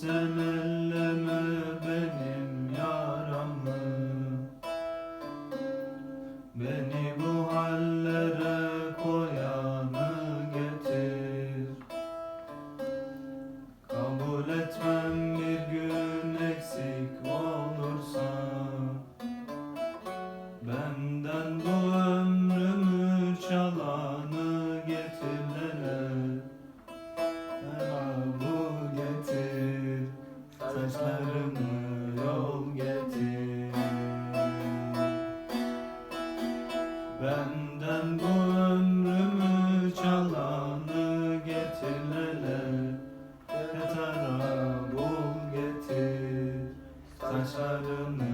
Sen elleme benim yaramı. Beni bu hallere koyanı getir. Kabul etmem bir gün eksik olursa. Benden bu ömrümü çalanı Benden bu ömrümü çalanı getir hele Yatara bul getir. Saçlarını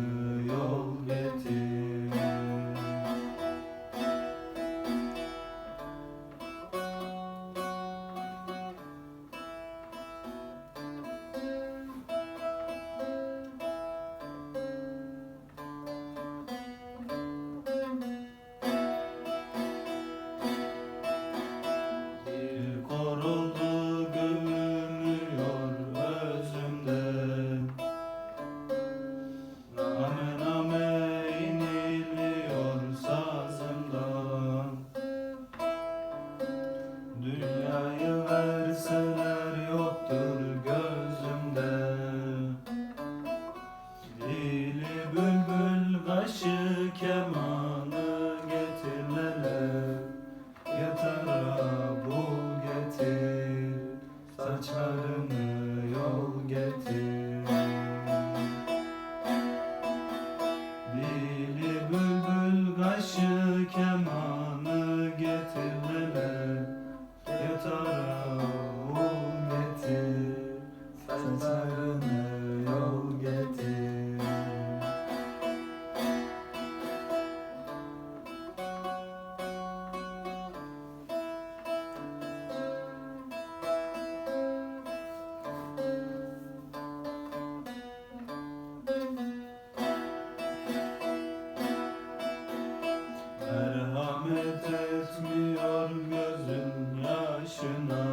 Merhamet etmiyor gözün yaşına.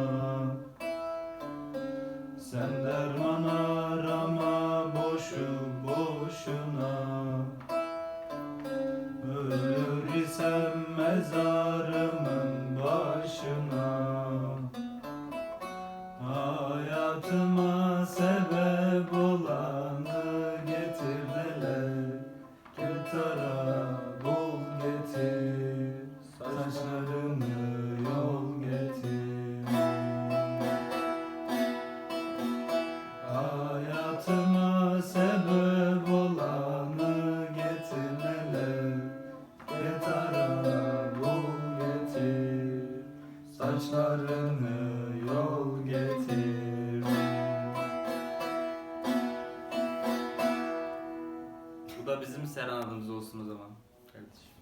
Sen derman arama boşu boşuna. Ölür isem mezarımın başına saçlarımı yol getir. Hayatıma sebep olanı getirmeler. Yatara bul getir. Saçlarını yol getir. Bu da bizim serenadımız olsun o zaman. Kardeşim.